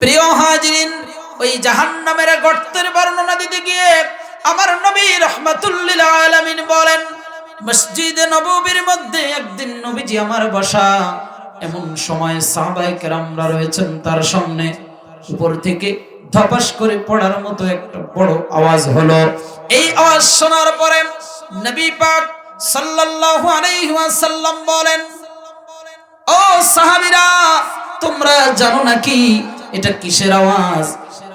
প্রিয় হাজিরিন, ওই জাহান্নামের গর্তের বর্ণনা দিতে গিয়ে আমার নবী রহমাতুল্লিল আলামিন বলেন, মসজিদে নববীর মধ্যে একদিন নবীজি আমার বসা। এমন সময় সাহাবায়ে কেরামরা রয়েছেন তার সামনে। উপর থেকে ধপাস করে পড়ার মতো একটা বড় আওয়াজ হলো। এই আওয়াজ শোনার পরে নবী পাক সাল্লাল্লাহু আলাইহি ওয়াসাল্লাম বলেন, ও সাহাবীরা, তোমরা জানো নাকি এটা কিসের আওয়াজ?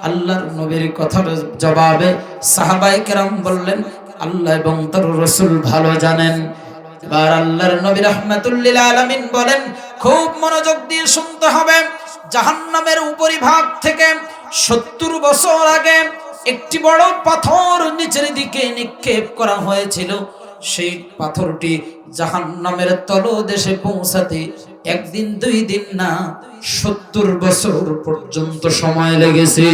আল্লাহর নবীর কথার জবাবে সাহাবায়ে কেরাম বললেন, আল্লাহ এবং তার রাসূল ভালো জানেন। এবার আল্লাহর নবী রাহমাতুল্লিল আলামিন বলেন, খুব মনোযোগ দিয়ে শুনতে হবে। জাহান্নামের উপরিভাগ থেকে সত্তর বছর আগে একটি বড় পাথর নিচের দিকে নিক্ষেপ করা হয়েছিল। সেই পাথরটি জাহান্নামের তলদেশে পৌঁছাতে একদিন, দুই দিন না, সত্তর বছর পর্যন্ত সময় লেগেছে।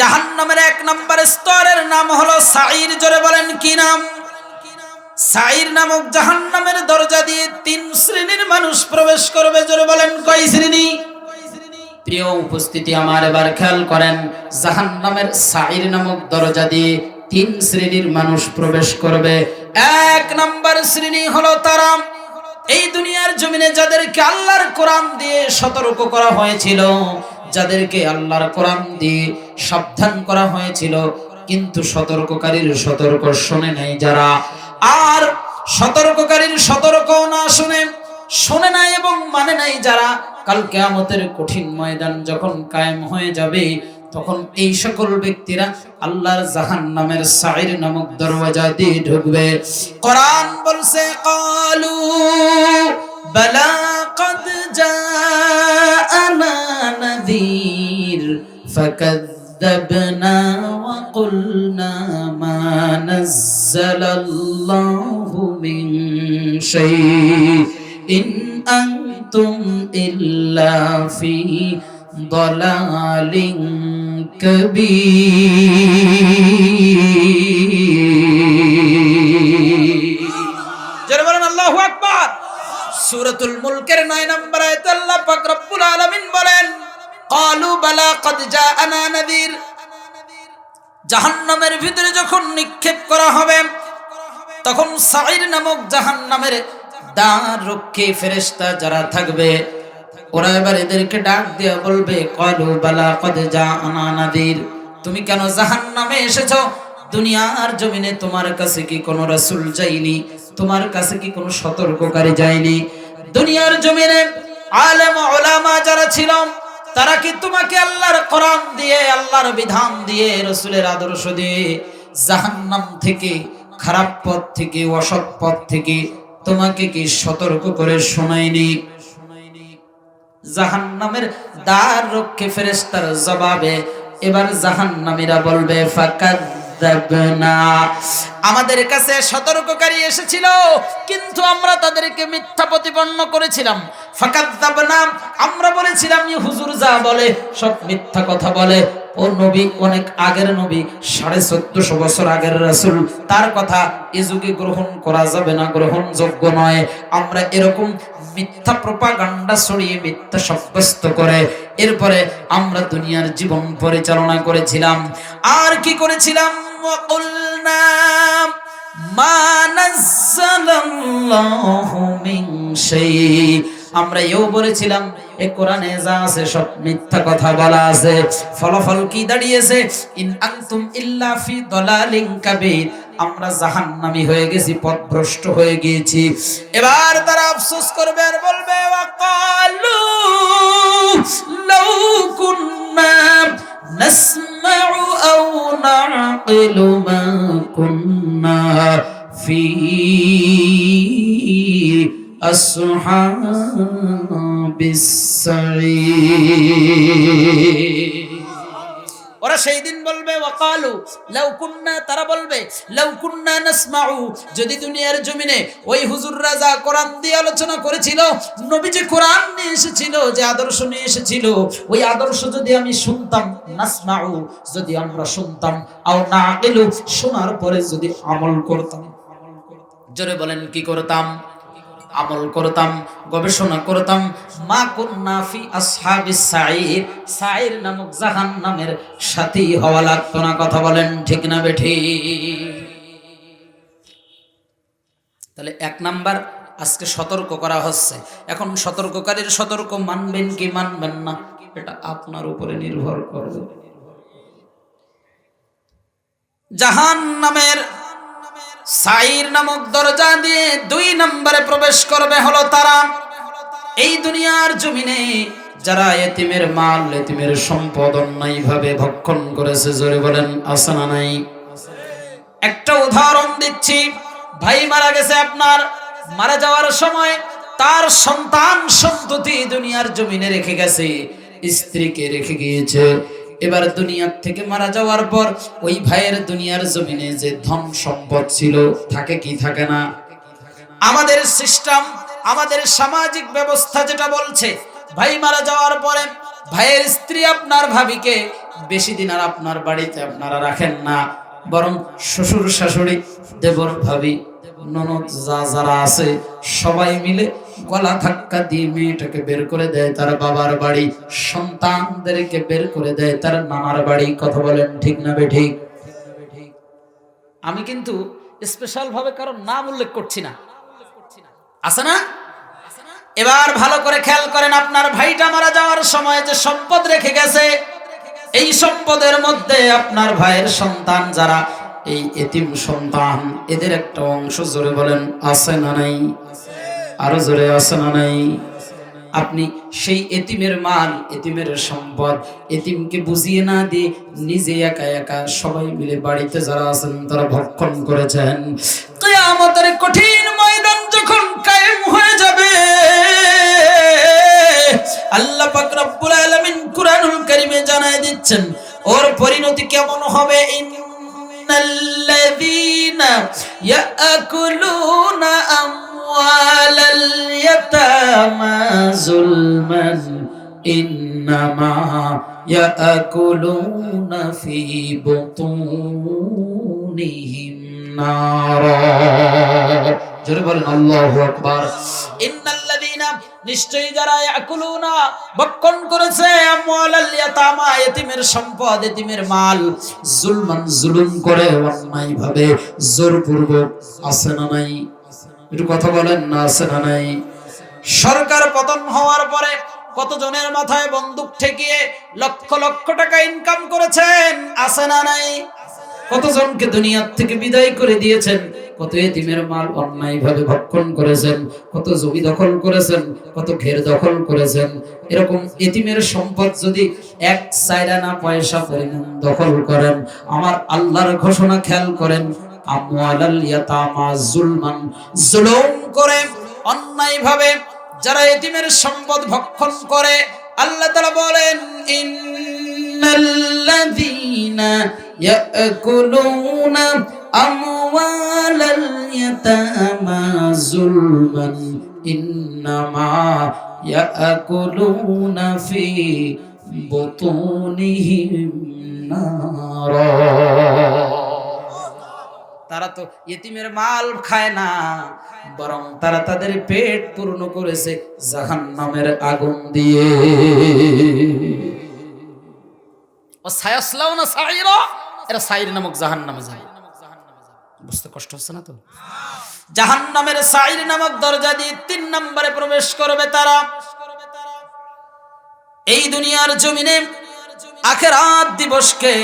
জাহান্নামের এক নম্বর স্তরের নাম হলো সাইর জোরে বলেন কি নাম? সাইর নামক জাহান্নামের দরজা দিয়ে তিন শ্রেণির মানুষ প্রবেশ করবে, জোরে বলেন কয় শ্রেণি? প্রিয় উপস্থিতি, আমার এবার খেয়াল করেন, জাহান্নামের সাইর নামক দরজা দিয়ে তিন শ্রেণির মানুষ প্রবেশ করবে। এক নম্বর শ্রেণি হলো তারা এই দুনিয়ার জমিনে যাদেরকে আল্লাহর কোরআন দিয়ে সতর্ক করা হয়েছিল, যাদেরকে আল্লাহর কোরআন দিয়ে সাবধান করা হয়েছিল, কিন্তু সতর্ককারীর সতর্ক শোনে নাই যারা। আর সতর্ককারীর সতর্ক না শুনে, শোনে নাই এবং মানে নাই যারা, কাল কেয়ামতের কঠিন ময়দান যখন কায়েম হয়ে যাবে তখন এই সকল ব্যক্তিরা আল্লাহর জাহান নামের সাইর নামক দরওয়াজা দিয়ে ঢুকবে। কোরআন বলছে, কলু বালা কদ জাআনা নাযীর ফাকাযযাবনা ওয়া কুলনা মা নাযালাল্লাহু মিন শাইইন ضلال كبير যারা বলেন আল্লাহু আকবার সূরাতুল মুলকের 9 নম্বর আয়াতে আল্লাহ পাক রব্বুল আলামিন বলেন ক্বালু বালা কদ জাআনা নাযীর জাহান্নামের ভিতরে যখন নিক্ষেপ করা হবে তখন সাইর নামক জাহান্নামের দ্বার রক্ষী ফেরেশতা যারা থাকবে ওরা এবার এদেরকে ডাক দিয়ে বলবে, কলু বালা কদ জাআনা নাযীর তুমি কেন জাহান্নামে এসেছ? দুনিয়ার জমিনে তোমার কাছে কি কোনো রাসূল যায়নি? তোমার কাছে কি কোনো সতর্ককারী যায়নি? দুনিয়ার জমিনে আলেম ওলামা যারা ছিল, তারা কি তোমাকে আল্লাহর কোরআন দিয়ে, আল্লাহর বিধান দিয়ে রসুলের আদর্শ দিয়ে জাহান্নাম থেকে, খারাপ পথ থেকে, অসৎ পথ থেকে তোমাকে কি সতর্ক করে শোনায়নি? জাহান্নামের দ্বার রক্ষে ফেরেশতার জবাবে এবার জাহান্নামীরা বলবে ফাকাদ্দাবনা আমাদের কাছে সতর্ককারী এসেছিল, কিন্তু আমরা তাদেরকে মিথ্যা প্রতিপন্ন করেছিলাম। ফাকাদ্দাবনা আমরা বলেছিলাম হুজুর যা বলে, সব মিথ্যা কথা বলে। ও নবী, অনেক আগের নবী, সাড়ে চোদ্দশো বছর আগের রাসূল, তার কথা এ যুগে গ্রহণ করা যাবে না, গ্রহণযোগ্য নয়। আমরা এরকম মিথ্যা প্রপাগান্ডা ছড়িয়ে মিথ্যা সাব্যস্ত করে, এরপরে আমরা দুনিয়ার জীবন পরিচালনা করেছিলাম। আর কি করেছিলাম? وقلنا ما نزل الله من شيء আমরা এও বলেছিলাম এ কোরআনে যা আছে সব মিথ্যা কথা বলা আছে ফলাফল কি দাঁড়িয়েছে ইন আনতুম ইল্লা ফি দলালিন কাবীর আমরা জাহান্নামী হয়ে গেছি পথভ্রষ্ট হয়ে গিয়েছি এবার তারা আফসোস করবে আর বলবে ওয়াকালু লাউ কুন্না নাসমাউ আও নাকিলু মা কুন্না ফি আসহাবিস সাঈর ওরা সেই দিন বলবে, ওয়াকালু, লাউ কুন্না তারা বলবে, লাউ কুন্না নাসমাউ যদি দুনিয়ার জমিনে ওই হুজুর রাজা কোরআন দিয়ে আলোচনা করেছিল নবী যে কোরআন নিয়ে এসেছিল, যে আদর্শ নিয়ে এসেছিল, ওই আদর্শ যদি আমি শুনতাম, নাসমাউ, যদি আমরা শুনতাম, আও না শোনার পরে যদি আমল করতাম। জোরে বলেন, কি করতাম? আমল করতাম, গবেষণা করতাম। মা কুন্না ফি আসহাবিস সাইর সাইর নামক জাহান নামের সাথী হওয়া লাগতো না, কথা বলেন ঠিক না বেঠি। তাহলে এক নাম্বার, আজকে সতর্ক করা হচ্ছে। এখন সতর্ককারীর সতর্ক মানবেন কি মানবেন না, এটা আপনার উপরে নির্ভর করবে। জাহান নামের সাইর নামক দরজা দিয়ে দুই নম্বরে প্রবেশ করবে হলো তারা। এই দুনিয়ার জমিনে যারা এতিমের মাল, এতিমের সম্পদ অন্যায়ভাবে ভক্ষণ করেছে, জোরে বলেন আসনা নাই? একটা উদাহরণ দিচ্ছি। ভাই মারা গেছে আপনার, মারা যাওয়ার সময় তার সন্তান সন্ততি দুনিয়ার জমিনে রেখে গেছে, স্ত্রীকে রেখে গিয়েছে। এবার দুনিয়ার থেকে মারা যাওয়ার পর ওই ভাইয়ের দুনিয়ার জমিনে যে ধন সম্পদ ছিল, থাকে কি থাকে না? আমাদের সিস্টেম আমাদের সামাজিক ব্যবস্থা যেটা বলছে, ভাই মারা যাওয়ার পরে ভাইয়ের স্ত্রী আপনার ভাবিকে বেশি দিন আর আপনার বাড়িতে আপনারা রাখেন না, বরং শ্বশুর শাশুড়ি, দেবর ভাবি, ননদ যা যারা আছে, সবাই মিলে গলা ধাক্কা দিয়ে মেয়েটাকে বের করে দেয় তার বাবার বাড়ি। সন্তানদেরকে বের করে দেয় তার নানার বাড়ি। কথা বলেন ঠিক না ঠিক আমি কিন্তু স্পেশাল ভাবে কারণ নাম উল্লেখ করছি না। আছে না? এবার ভালো করে খেয়াল করেন আপনার ভাইটা মারা যাওয়ার সময় যে সম্পদ রেখে গেছে, এই সম্পদের মধ্যে আপনার ভাইয়ের সন্তান যারা, এই এতিম সন্তান, এদের একটা অংশ জোরে বলেন, আছে না নাই? আরও জোরে আছে না নাই? আপনি সেই এতিমের মাল, এতিমের সম্পদ, এতিমকে বুঝিয়ে না দিয়ে নিজে একা একা সবাই মিলে বাড়িতে যারা আছেন, তারা ভক্ষণ করেছেন। কিয়ামতের কঠিন ময়দান যখন কায়েম হয়ে যাবে, আল্লাহ পাক রব্বুল আলামিন কুরআনুল কারীমে জানায় দিচ্ছেন, ওর পরিণতি কেমন হবে? ইন্নাল্লাযীনা ইয়াকুলুনা ইয়াতামা যুলমান ইন্নামা ইয়াকুলুনা ফি বুতুনিহিম নারা জোরে বলেন আল্লাহু আকবার ইন্নাল্লাযীনা নিশ্চয়ই যারা ইয়াকুলুনা ভক্ষণ করেছে আমওয়ালাল ইয়াতামা সম্পদ এতিমের মাল জুলমান জুলুম করে অন্যায় ভাবে জোরপূর্বক আছে না নাই কথা বলেন, না আছে না নাই? সরকার পতন হওয়ার পরে কতজনের মাথায় বন্দুক ঠেকিয়ে লক্ষ লক্ষ টাকা ইনকাম করেছেন? আছে না নাই? কতজনকে দুনিয়ার থেকে বিদায় করে দিয়েছেন? কত এতিমের মাল অন্যায় ভাবে ভক্ষণ করেছেন? কত জমি দখল করেছেন? কত ঘের দখল করেছেন? এরকম এতিমের সম্পদ যদি এক সাইডানা পয়সা পরিমাণ দখল করেন, আমার আল্লাহর ঘোষণা খেয়াল করেন আমওয়ালাল ইয়াতামা জুলমান, জুলুম করে অন্যায় ভাবে যারা এতিমের সম্পদ ভক্ষণ করে, আল্লাহ তাআলা বলেন, ইন্নাল্লাযীনা ইয়াকুলুনা আমওয়ালাল ইয়াতামা যুলমান ইন্নামা ইয়াকুলুনা ফি বুতুনিহিম নারা. তারা তো ইতিমের মাল খায় না, বরং তারা তাদের পেট পূর্ণ করেছে জাহান নামের আগুন দিয়ে। ও সায়াসলাও না সাইরা, এরা সাইর নামক জাহান নামে যায়। বুঝতে কষ্ট হচ্ছে না তো? জাহান নামের সাইর নামক দরজা দিয়ে তিন নম্বরে প্রবেশ করবে তারা। এই দুনিয়ার জমিনে আখেরাত দিবসকে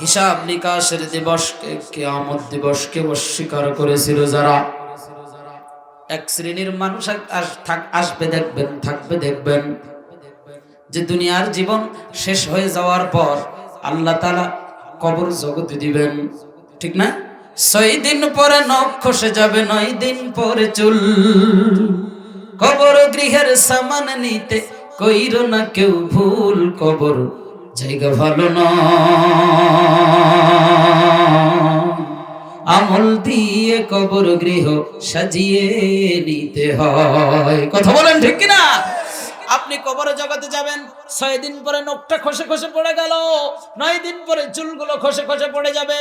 হিসাব নিকাশের দিবসকে, কেয়ামত দিবসকে অস্বীকার করেছিল যারা। এক শ্রেণির মানুষ আসবে, দেখবেন, থাকবে, দেখবেন। যে দুনিয়ার জীবন শেষ হয়ে যাওয়ার পর আল্লাহ তালা কবর জগতে দিবেন। ঠিক না? ছয় দিন পরে নখ খসে যাবে, নয় দিন পরে চুল। কবর গৃহের সামান নিতে কইর না কেউ ভুল কবর। জায়গা ভালো আমল দিয়ে কবর গৃহ সাজিয়ে নিতে হয়। কথা বলেন ঠিক কিনা? আপনি কবরে জগতে যাবেন, ছয় দিন পরে নখটা খসে খসে পড়ে গেল, নয় দিন পরে চুলগুলো খসে খসে পড়ে যাবে।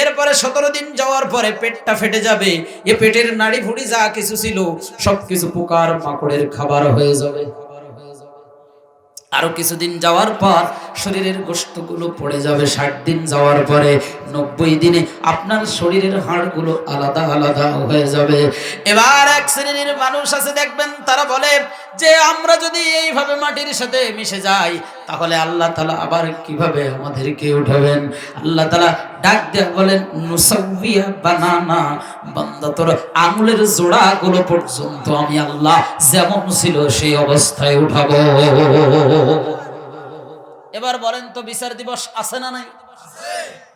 এরপরে সতেরো দিন যাওয়ার পরে পেটটা ফেটে যাবে, এ পেটের নাড়ি ফুড়ি যা কিছু ছিল, সবকিছু পোকার মাকড়ের খাবার হয়ে যাবে। আরও কিছুদিন যাওয়ার পর শরীরের গোষ্ঠগুলো পড়ে যাবে, ষাট দিন যাওয়ার পরে নব্বই দিনে আপনার শরীরের হাড়গুলো আলাদা আলাদা হয়ে যাবে। এবার এক শ্রেণির মানুষ আছে, দেখবেন তারা বলে যে আমরা যদি এইভাবে মাটির সাথে মিশে যাই তাহলে আল্লাহ তালা আবার কীভাবে আমাদেরকে উঠাবেন? আল্লাহ তালা ডাক দেয়া বলেন নুসাউবিয়া বানানা বান্দা তোর আঙুলের জোড়াগুলো পর্যন্ত আমি আল্লাহ যেমন ছিল সেই অবস্থায় উঠাবো। এবার বলেন তো বিচার দিবস আছে না নাই?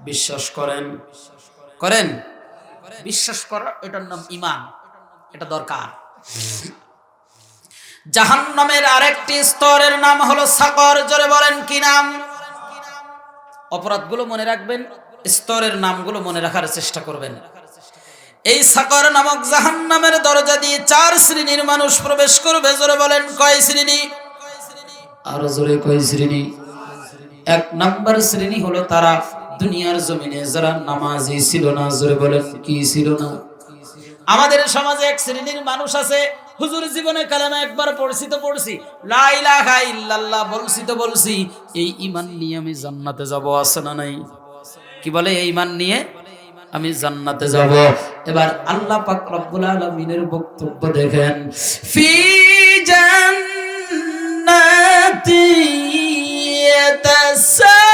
বিশ্বাস করেন? করেন। বিশ্বাস করা এটার নাম ইমান। এটা দরকার। জাহান্নামের আরেকটি স্তরের নাম হলো সাকর জোরে বলেন কি নাম? অপরাধগুলো মনে রাখবেন, স্তরের নামগুলো মনে রাখার চেষ্টা করবেন। এই সাকর নামক জাহান্নামের দরজা দিয়ে চার শ্রেণির মানুষ প্রবেশ করবে, জোরে বলেন কয় শ্রেণি? আরও জোরে কয় শ্রেণি। এক নাম্বার শ্রেণি হলো তারা দুনিয়ার জমিনে, যারা নামাজি ছিল না, জোরে বলেন কি ছিল না? আমাদের সমাজে এক শ্রেণির মানুষ আছে হুজুর জীবনে কালামা একবার পড়ছি তো পড়ছি। ইল্লাল্লাহ বলছি তো বলছি। এই ঈমান নিয়ে আমি জান্নাতে যাব আছে না নাই? কি বলে এই ঈমান নিয়ে? আমি জান্নাতে যাব। এবার আল্লাহ পাক রব্বুল আলামিনের বক্তব্য দেখেন। ফি জান্নাতি ইয়াতাসাআলুন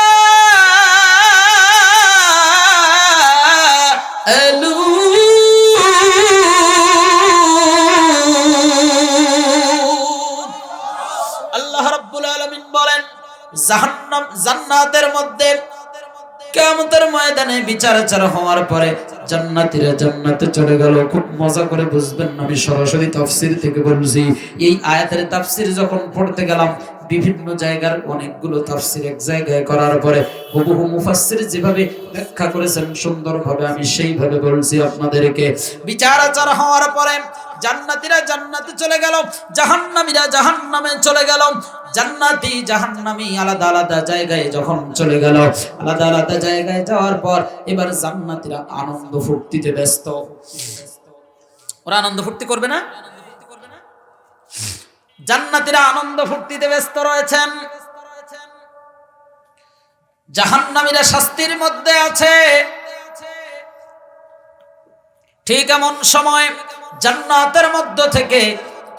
আল্লাহ রাব্বুল আলামিন বলেন, জাহান্নাম, জান্নাতের মধ্যে কিয়ামতের ময়দানে বিচার আচার হওয়ার পরে জান্নাতীরা জান্নাতে চলে গেল। খুব মজা করে বুঝবেন আমি সরাসরি তাফসীর থেকে বলছি। এই আয়াতের তাফসীর যখন পড়তে গেলাম বিভিন্ন জায়গার অনেকগুলো তাফসীর এক জায়গায় করার পরে হুবহু মুফাসসির যেভাবে ব্যাখ্যা করেছেন সুন্দরভাবে আমি সেইভাবে বলছি আপনাদেরকে। বিচার আচার হওয়ার পরে জান্নাতীরা জান্নাতে চলে গেল, জাহান্নামীরা জাহান্নামে চলে গেল, জান্নাতি জাহান্নামী আলাদা আলাদা জায়গায় যখন চলে গেল, আলাদা আলাদা জায়গায় যাওয়ার পর এবার জান্নাতীরা আনন্দ ফুর্তিতে ব্যস্ত। ওরা আনন্দ ফুর্তি করবে না? জান্নাতীরা আনন্দ ফুর্তিতে ব্যস্ত রয়েছেন। জাহান্নামীরা শাস্তির মধ্যে আছে। ঠিক এমন সময় জান্নাতের মধ্য থেকে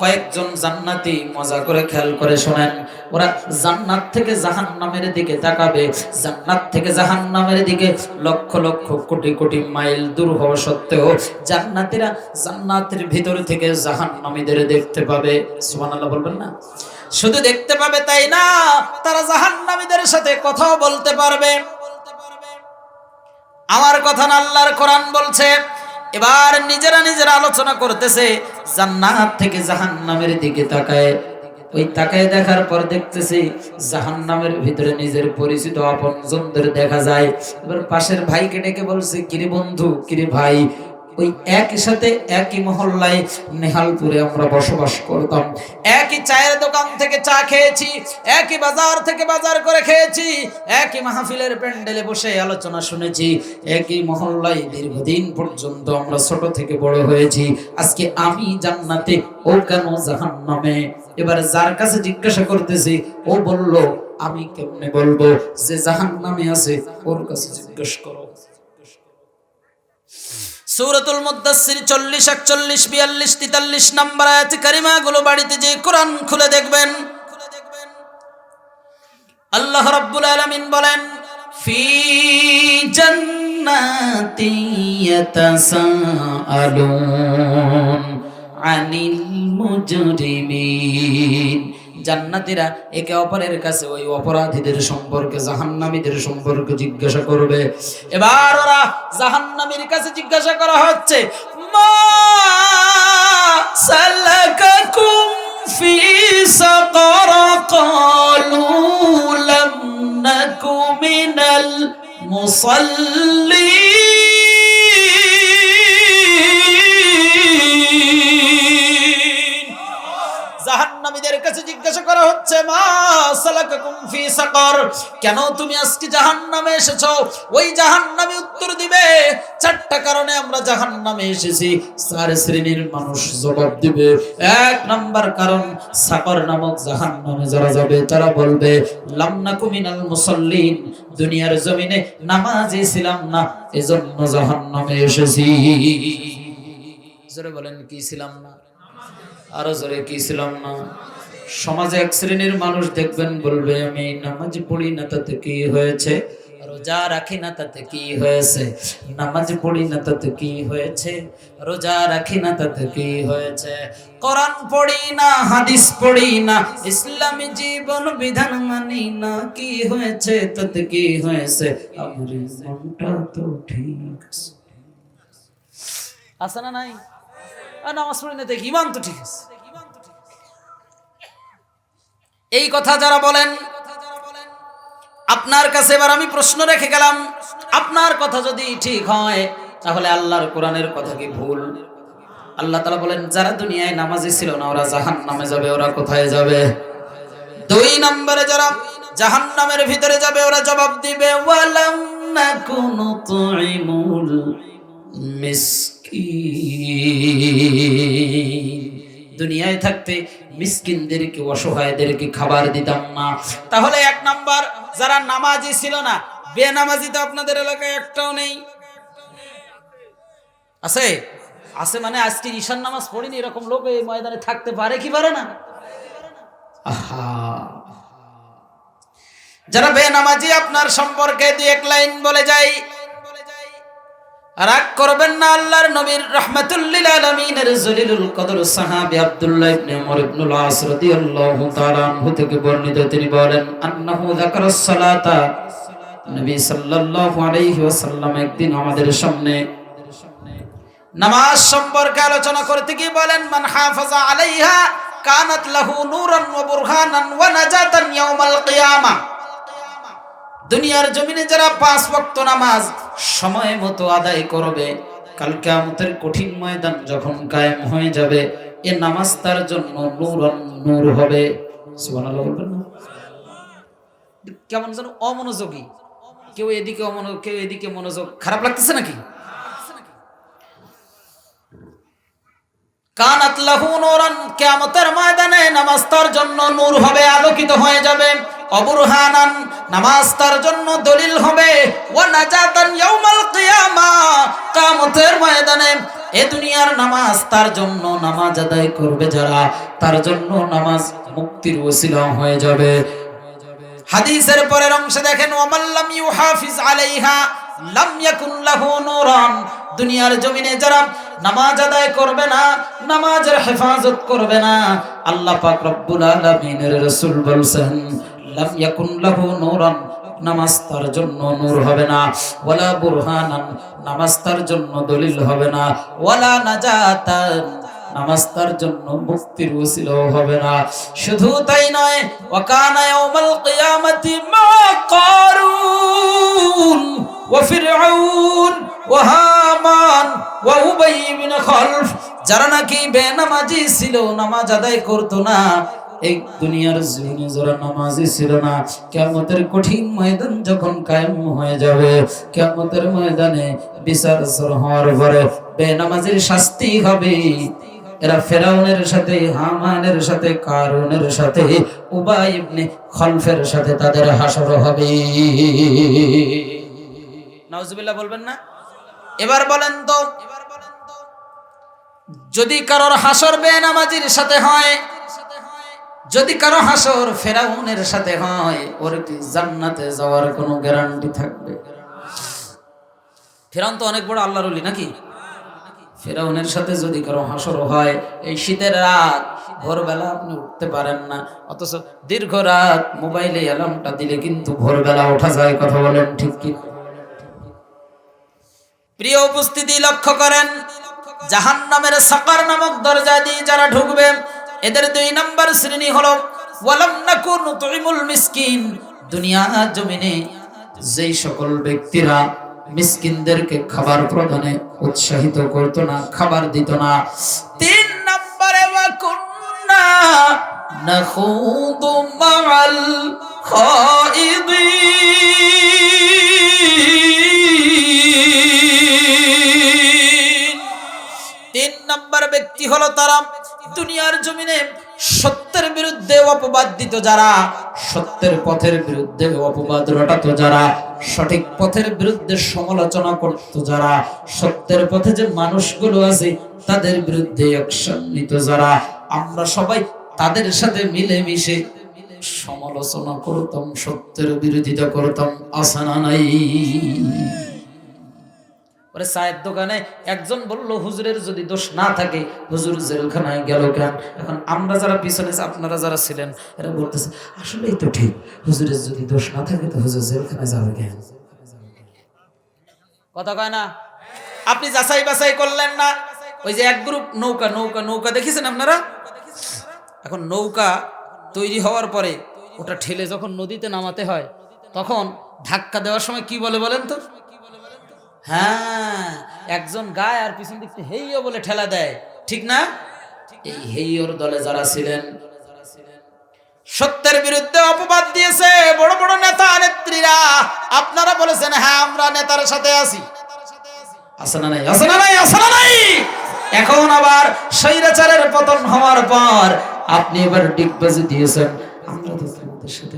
কয়েকজন জান্নাতি মজা করে খেয়াল করে শোনেন, ওরা জান্নাত থেকে জাহান্নামের দিকে তাকাবে। জান্নাত থেকে জাহান্নামের দিকে লক্ষ লক্ষ কোটি কোটি মাইল দূর হওয়া সত্ত্বেও জান্নাতিরা জান্নাতের ভিতর থেকে জাহান্নামীদের দেখতে পাবে। সুবহানাল্লাহ বলবেন না? শুধু দেখতে পাবে তাই না, তারা জাহান্নামীদের সাথে কথাও বলতে পারবে। আমার কথা না, আল্লাহর কোরআন বলছে এবার নিজেরা নিজেরা আলোচনা করতেছে, জান্নাত থেকে জাহান্নামের দিকে তাকায়। ওই তাকায় দেখার পর দেখতেছি জাহান্নামের ভিতরে নিজের পরিচিত আপন আপনজনদের দেখা যায়। এবার পাশের ভাইকে ডেকে বলছে, কিরে বন্ধু, কিরে ভাই? ওই একই সাথে একই মহল্লায় নেহালপুরে আমরা বসবাস করতাম। একই চায়ের দোকান থেকে চা খেয়েছি, একই বাজার থেকে বাজার করে খেয়েছি, একই মাহফিলের প্যান্ডেলে বসে আলোচনা শুনেছি, একই মহল্লায় দীর্ঘদিন পর্যন্ত আমরা ছোট থেকে বড় হয়েছি। আজকে আমি জান্নাতে ও কেন জাহান্নামে? এবার যার কাছে জিজ্ঞাসা করতেছি, ও বলল, আমি কেমনে বলব? যে জাহান্নামে আছে, ওর কাছে জিজ্ঞেস করো। সূরাতুল মুদ্দাসসির 40 41 42 43 নম্বর আয়াত কারিমা গুলো বাড়িতে যে কোরআন খুলে দেখবেন। আল্লাহ রাব্বুল আলামিন বলেন, ফি জান্নাতি ইয়াতাসাআলুন আনিল মুজরিমিন। জান্নাতীরা একে অপরের কাছে ওই অপরাধীদের সম্পর্কে, জাহান্নামীদের সম্পর্কে জিজ্ঞাসা করবে। এবার ওরা জাহান্নামীর কাছে জিজ্ঞাসা করা হচ্ছে, মা জাহান্নামীদের কাছে জিজ্ঞাসা করা হচ্ছে, মা সালাকাকুম ফি সাকার, কেন তুমি আজকে জাহান্নামে এসেছ? ওই জাহান্নামে উত্তর দিবে, চারটা কারণে আমরা জাহান্নামে এসেছি। চার শ্রেণির মানুষ জবাব দিবে। এক নাম্বার কারণ, সাকর নামক জাহান্নামে যারা যাবে, তারা বলবে লামনাকু মিনাল মুসাল্লিন, দুনিয়ার জমিনে নামাজই ছিলাম না, এজন্য জাহান্নামে এসেছি। জোরে বলেন, কি ছিলাম না? আরও জোরে কি ছিলাম না? সমাজে এক শ্রেণির মানুষ দেখবেন বলবে, আমি নামাজ পড়ি না, তাতে কি হয়েছে? রোজা রাখি না, তাতে কি হয়েছে? নামাজ পড়ি না, তাতে কি হয়েছে? রোজা রাখি না, তাতে কি হয়েছে? কোরআন পড়ি না, হাদিস পড়ি না, ইসলামী জীবন বিধান মানি না, কি হয়েছে, তাতে কি হয়েছে? আমার মনটা তো ঠিক আছে। আছে না নাই? নামাজ পড়ি না দেখি ইমান তো ঠিক আছে। এই কথা যারা বলেন, আপনার কাছে এবার আমি প্রশ্ন রেখে গেলাম, আপনার কথা যদি ঠিক হয়, তাহলে আল্লাহর কোরআনের কথা কি ভুল? আল্লাহ তালা বলেন, যারা দুনিয়ায় নামাজি ছিল না, ওরা জাহান নামে যাবে, ওরা কোথায় যাবে? দুই নম্বরে যারা জাহান নামের ভিতরে যাবে, ওরা জবাব দিবে, ওয়ালাম না কোনো মিসকিন। দুনিয়ায় থাকতে মিসকিনদেরকে, অসহায়দেরকে খাবার দিতাম না। তাহলে এক নাম্বার, যারা নামাজি ছিল না, বেনামাজি তো আপনাদের এলাকায় একটাও নেই। আছে? আছে মানে আজকে ঈশান নামাজ পড়িনি, এরকম লোক এই ময়দানে থাকতে পারে কি পারে না? যারা বেনামাজি আপনার সম্পর্কে দুই এক লাইন বলে যায় রাগ করবেন না আল্লাহর নবীর রাহমাতুল্লিল আলামিনের জলিলুল কদর সাহাবী আব্দুল্লাহ ইবনে ওমর ইবনুল আস রাদিয়াল্লাহু তাআলা আনহু থেকে বর্ণিত, তিনি বলেন, আন্নাহু যাকারাস সালাতা। নবী সাল্লাল্লাহু আলাইহি ওয়াসাল্লাম একদিন আমাদের সামনে নামাজ সম্পর্কে আলোচনা করতে গিয়ে বলেন, মান হাফাজা আলাইহা কানাত লাহু নূরান ওয়া বুরহানান ওয়া নাজাতান ইয়াউমাল কিয়ামা। দুনিয়ার জমিনে যারা পাঁচ ওয়াক্ত নামাজ সময় মতো আদায় করবে। কাল কিয়ামতের কঠিন ময়দান যখন কায়েম হয়ে যাবে, এ নামাজ তার জন্য নূরন নূর হবে। কেমন যেন অমনোযোগী। কেউ এদিকে অমনোযোগ কেউ এদিকে মনোযোগ। খারাপ লাগতেছে নাকি? কানাত লাহু নূরান, কিয়ামতের ময়দানে নামাজ তার জন্য নূর হবে, আলোকিত হয়ে যাবে। অবুরহানান নামাজ তার জন্য দলিল হবে। ময়দানে এ দুনিয়ার নামাজ তার জন্য নামাজ আদায় করবে যারা, তার জন্য নামাজ মুক্তির ওসিলা হয়ে যাবে। হাদিসের পরের অংশে দেখেন আলাইহা, লাম ইয়াকুন লাহু দুনিয়ার জমিনে যারা নামাজ আদায় করবে না, নামাজের হেফাজত করবে না, আল্লাহ পাক রব্বুল আলামিনের রাসূল লাম ইয়াকুন লাহু নূরান, নামাজ জন্য নূর হবে না। ওয়ালা বুরহানান, নামাজ জন্য দলিল হবে না। ওয়ালা নামাজ জন্য মুক্তির হবে না। শুধু তাই নয়, ওয়াকানা ইয়াউমাল কিয়ামাতি মা কারুন, ওয়া ফিরআউন, ওয়া হামান, ওয়া উবাই খালফ। যারা নাকি বেনামাজি ছিল, নামাজ আদায় করতো না এই দুনিয়ার জীবনে যারা নামাজি ছিল না, কিয়ামতের কঠিন ময়দান যখন কায়েম হয়ে যাবে, কিয়ামতের ময়দানে বিচার হওয়ার পরে বেনামাজির শাস্তি হবে। এরা ফেরাউনের সাথে, হামানের সাথে, কারুনের সাথে উবাই ইবনে খলফের সাথে তাদের হাসর হবে। নাউজুবিল্লাহ বলবেন না? এবার বলেন তো, যদি কারোর হাসর বেনামাজির সাথে হয় যদি কারও হাসর ফেরাউনের সাথে হয়, ওর কি জান্নাতে যাওয়ার কোনো গ্যারান্টি থাকবে? ফেরাউন তো অনেক বড় আল্লাহর ওলি নাকি? ফেরাউনের সাথে যদি কারও হাসর হয়, এই শীতের রাত, ভোরবেলা আপনি উঠতে পারেন না। অথচ দীর্ঘ রাত মোবাইলে অ্যালার্মটা দিলে কিন্তু ভোরবেলা ওঠা যায়, কথা বলেন ঠিক কি? প্রিয় উপস্থিতি লক্ষ্য করেন জাহান নামের সাকার নামক দরজা দিয়ে যারা ঢুকবে এদের দুই নাম্বার শ্রেণি হলো, ওয়ালাম নাকুন তুইমুল মিসকিন। দুনিয়া জমিনে যেই সকল ব্যক্তিরা মিসকিনদেরকে খাবার প্রদানে উৎসাহিত করত না, খাবার দিত না, তিন নম্বরে ওয়াকুন্না নাখুদু মাআল খাইদিন। তিন নম্বর ব্যক্তি হলো তারা দুনিয়ার জমিনে সত্যের বিরুদ্ধে অপবাদ দিত যারা, সত্যের পথের বিরুদ্ধে অপবাদ রটাতো যারা, সঠিক পথের বিরুদ্ধে সমালোচনা করত যারা, সত্যের পথে যে মানুষগুলো আছে তাদের বিরুদ্ধে অ্যাকশন নিত যারা। আমরা সবাই তাদের সাথে মিলেমিশে সমালোচনা করতাম, সত্যের বিরোধিতা করতাম, আসানা নাই। পরে চায়ের দোকানে একজন বলল, হুজুরের যদি দোষ না থাকে, হুজুর জেলখানায় গেল কেন? এখন আমরা যারা পিছনে আপনারা যারা ছিলেন, এরা বলতেছে, আসলেই তো ঠিক, হুজুরের যদি দোষ না থাকে, তো হুজুর জেলখানায় যাবে কেন? কথা কয় না? আপনি যাচাই বাছাই করলেন না? ওই যে এক গ্রুপ নৌকা নৌকা নৌকা দেখেছেন আপনারা? এখন নৌকা তৈরি হওয়ার পরে ওটা ঠেলে যখন নদীতে নামাতে হয়, তখন ধাক্কা দেওয়ার সময় কি বলে বলেন তো? হ্যাঁ একজন গায় আর পিছন দিক হেইও বলে ঠেলা দেয়, ঠিক না? এই হেইয়র দলে যারা ছিলেন, সত্যের বিরুদ্ধে অপবাদ দিয়েছে বড় বড় নেতা নেত্রীরা। আপনারা বলেছেন হ্যাঁ আমরা নেতার সাথে আছি। আছে নাই? আছে নাই? আছে নাই? এখন আবার স্বৈরাচারের পতন হওয়ার পর আপনি এবার ডিগবাজি দিয়েছেন। আমরা তো তোমাদের সাথে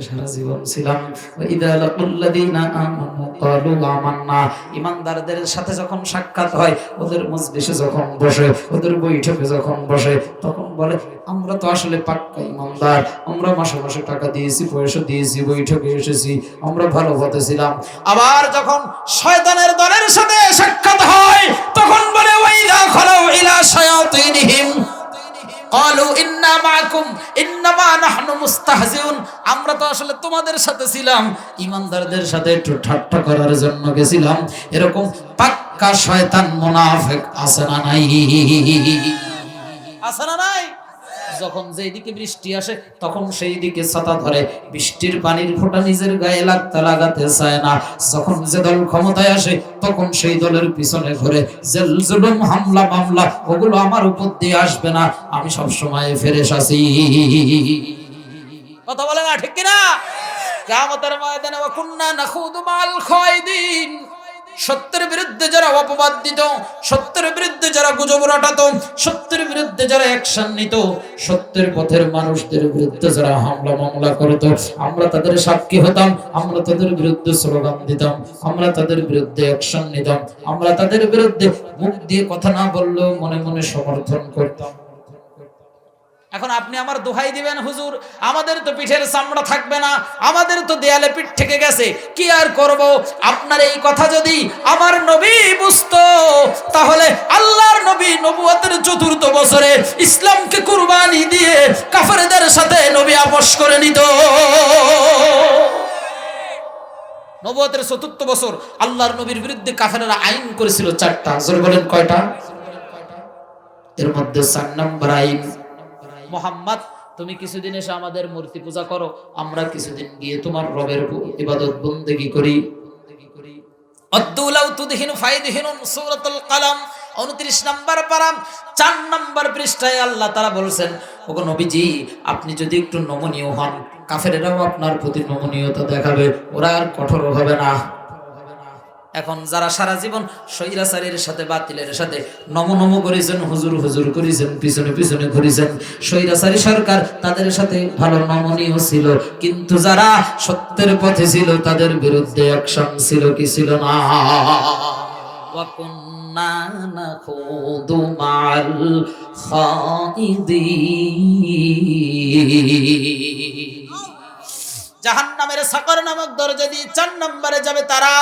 ইমানদারদের সাথে যখন সাক্ষাৎ হয়, ওদের মজলিসে যখন বসে, ওদের বৈঠকে যখন বসে, তখন বলে, আমরা তো আসলে পাক্কা ইমানদার। আমরা মাসে মাসে টাকা দিয়েছি, পয়সা দিয়েছি, বৈঠকে এসেছি, আমরা ভালো পথে ছিলাম। আবার যখন শয়তানের দলের সাথে সাক্ষাৎ হয়, তখন বলে ওয়াইদা খালাউ ইলা শায়াতিনহিম। ক্বালু ইন্না মাআকুম ইন্নামা নাহনু মুস্তাহজিউন আমরা তো আসলে তোমাদের সাথে ছিলাম। ইমানদারদের সাথে একটু ঠাট্টা করার জন্য গেছিলাম। এরকম পাক্কা শয়তান মুনাফিক আছে না নাই? আছে না নাই? যখন যেই দিকে বৃষ্টি আসে, তখন সেই দিকে ছাতা ধরে। বৃষ্টির পানির ফোঁটা নিজের গায়ে লাগতে লাগাতে চায় না। যখন যে দল ক্ষমতায় আসে, তখন সেই দলের পিছনে ঘুরে। জেল, জুলুম, হামলা, মামলা, ওগুলো আমার উপর দিয়ে আসবে না। আমি সব সময় ফেরেশ আছি। কথা বলে না, ঠিক কিনা? কিয়ামতের ময়দানে ওয়া কুন্না নাখুদু মাল খায়দিন সত্যের বিরুদ্ধে যারা অপবাদ দিত, সত্যের বিরুদ্ধে যারা গুজব রটাত, সত্যের বিরুদ্ধে যারা অ্যাকশন নিত, সত্যের পথের মানুষদের বিরুদ্ধে যারা হামলা মামলা করত, আমরা তাদের সাক্ষী হতাম, আমরা তাদের বিরুদ্ধে স্লোগান দিতাম, আমরা তাদের বিরুদ্ধে অ্যাকশন নিতাম, আমরা তাদের বিরুদ্ধে মুখ দিয়ে কথা না বললেও মনে মনে সমর্থন করতাম। এখন আপনি আমার দোহাই দিবেন, হুজুর। আমাদের তো পিঠের চামড়া থাকবে না, আমাদের তো দেয়ালে পিঠ থেকে গেছে। কি আর করব? আপনার এই কথা যদি আমার নবী বুঝতো, তাহলে আল্লাহর নবী নবুয়তের চতুর্থ বছরে ইসলামকে কুরবানি দিয়ে কাফেরদের সাথে নবী আপোষ করে নিত। নবুয়তের চতুর্থ বছর আল্লাহর নবীর বিরুদ্ধে কাফেরেরা আইন করেছিল চারটা। জোর বলেন কয়টা? এর মধ্যে চার নম্বর আইন মোহাম্মদ, তুমি কিছুদিন এসে আমাদের মূর্তি পূজা করো, আমরা কিছুদিন গিয়ে তোমার রবের ইবাদত বন্দেগি করি। অদ্দুলাউ তুদহিনু ফাইদহিনুন সূরাতুল কালাম 29 নম্বর পারাম 4 নম্বর পৃষ্ঠায় আল্লাহ তাআলা বলছেন, ওগো নবীজি, আপনি যদি একটু নমনীয় হন, কাফেরেরাও আপনার প্রতি নমনীয়তা দেখাবে, ওরা আর কঠোর হবে না। এখন যারা সারা জীবন স্বৈরাচারের সাথে, বাতিলের সাথে নমনম করেছেন, হুজুর হুজুর করেছেন, পিছনে পিছনে ঘুরেছেন, স্বৈরাচারী সরকার তাদের সাথে ভালো নমনীয় ছিল, কিন্তু যারা সত্যের পথে ছিল, তাদের বিরুদ্ধে অ্যাকশন ছিল কি ছিল না? জাহান নামের সাকর নামক দরজা দিয়ে চার নম্বরে যাবে তারা।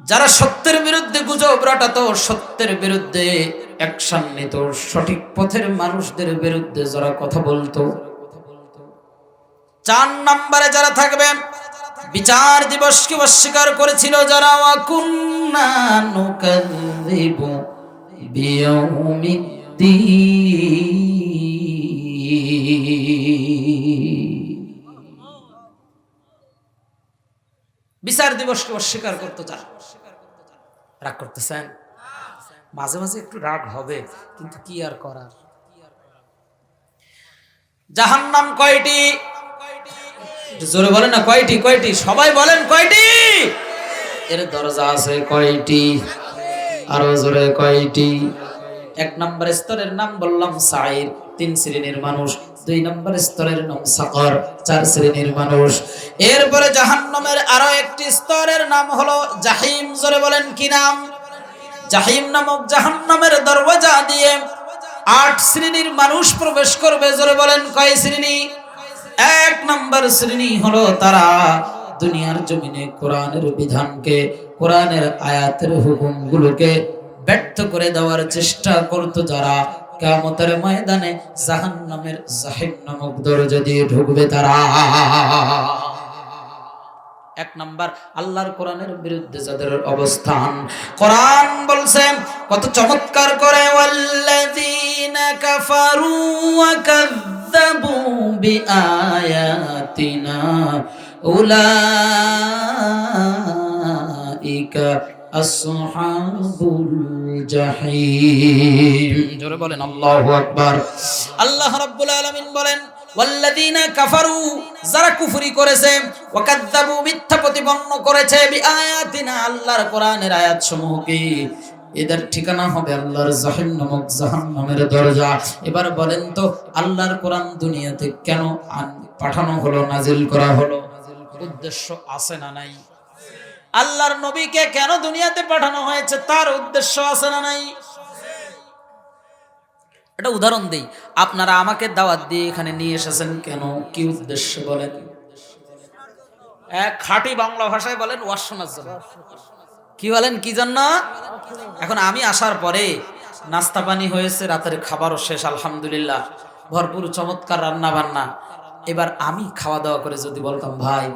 যারা সত্যের বিরুদ্ধে গুজব রটাতো, সত্যের বিরুদ্ধে অ্যাকশন নিত, সঠিক পথের মানুষদের বিরুদ্ধে যারা কথা বলতো। চার নম্বরে যারা থাকবে বিচার দিবসকে অস্বীকার করেছিল যারা বিচার দিবসকে অস্বীকার করতো চান রাগ করতেছেন? মাঝে মাঝে একটু রাগ হবে, কিন্তু কি আর করার? জাহান্নাম কয়টি? জোরে বলেন না, কয়টি কয়টি? সবাই বলেন কয়টি? এর দরজা আছে কয়টি? আরও জোরে কয়টি? এক নম্বর স্তরের নাম বললাম সাইর, তিন শ্রেণির মানুষ। দুই নম্বর স্তরের নাম সাকর চার শ্রেণির মানুষ। এরপরে জাহান্নামের আরও একটি স্তরের নাম হলো জাহিম। জোরে বলেন, কি নাম? জাহিম নামক জাহান্নামের দরওয়াজা দিয়ে আট শ্রেণির মানুষ প্রবেশ করবে। জোরে বলেন, কয় শ্রেণি? এক নম্বর শ্রেণি হলো তারা দুনিয়ার জমিনে কোরআনের বিধানকে, কোরআনের আয়াতের হুকুমগুলোকে ব্যর্থ করে দেওয়ার চেষ্টা করতো যারা কেমতের ময়দানে জাহান্নামের জাহিম নামক দরজা দিয়ে ঢুকবে তারা। এক নাম্বার, আল্লাহর কোরআনের বিরুদ্ধে যাদের অবস্থান। কোরআন বলছে, কত চমৎকার করে, ওয়াল্লাযীনা কাফারু ওয়া কাযযাবু বিআয়াতিনা উলাইকা এদের ঠিকানা হবে আল্লাহর জাহিম নামক জাহান্নামের দরজা। এবার বলেন তো, আল্লাহর কোরআন দুনিয়াতে কেন পাঠানো হলো, নাজিল করা হলো? উদ্দেশ্য আছে না নাই? আল্লাহর নবীকে কেন দুনিয়াতে পাঠানো হয়েছে তার উদ্দেশ্য আছে না নাই? একটা উদাহরণ দেই। আপনারা আমাকে দাওয়াত দিয়ে এখানে নিয়ে এসেছেন কেন? কি উদ্দেশ্য বলেন? খাঁটি বাংলা ভাষায় বলেন ওয়াজ শোনার জন্য কি বলেন, কি জন্য? এখন আমি আসার পরে নাস্তা পানি হয়েছে, রাতের খাবারও শেষ, আলহামদুলিল্লাহ। ভরপুর চমৎকার রান্না বান্না এবার আমি খাওয়া দাওয়া করে যদি বলতাম, ভাই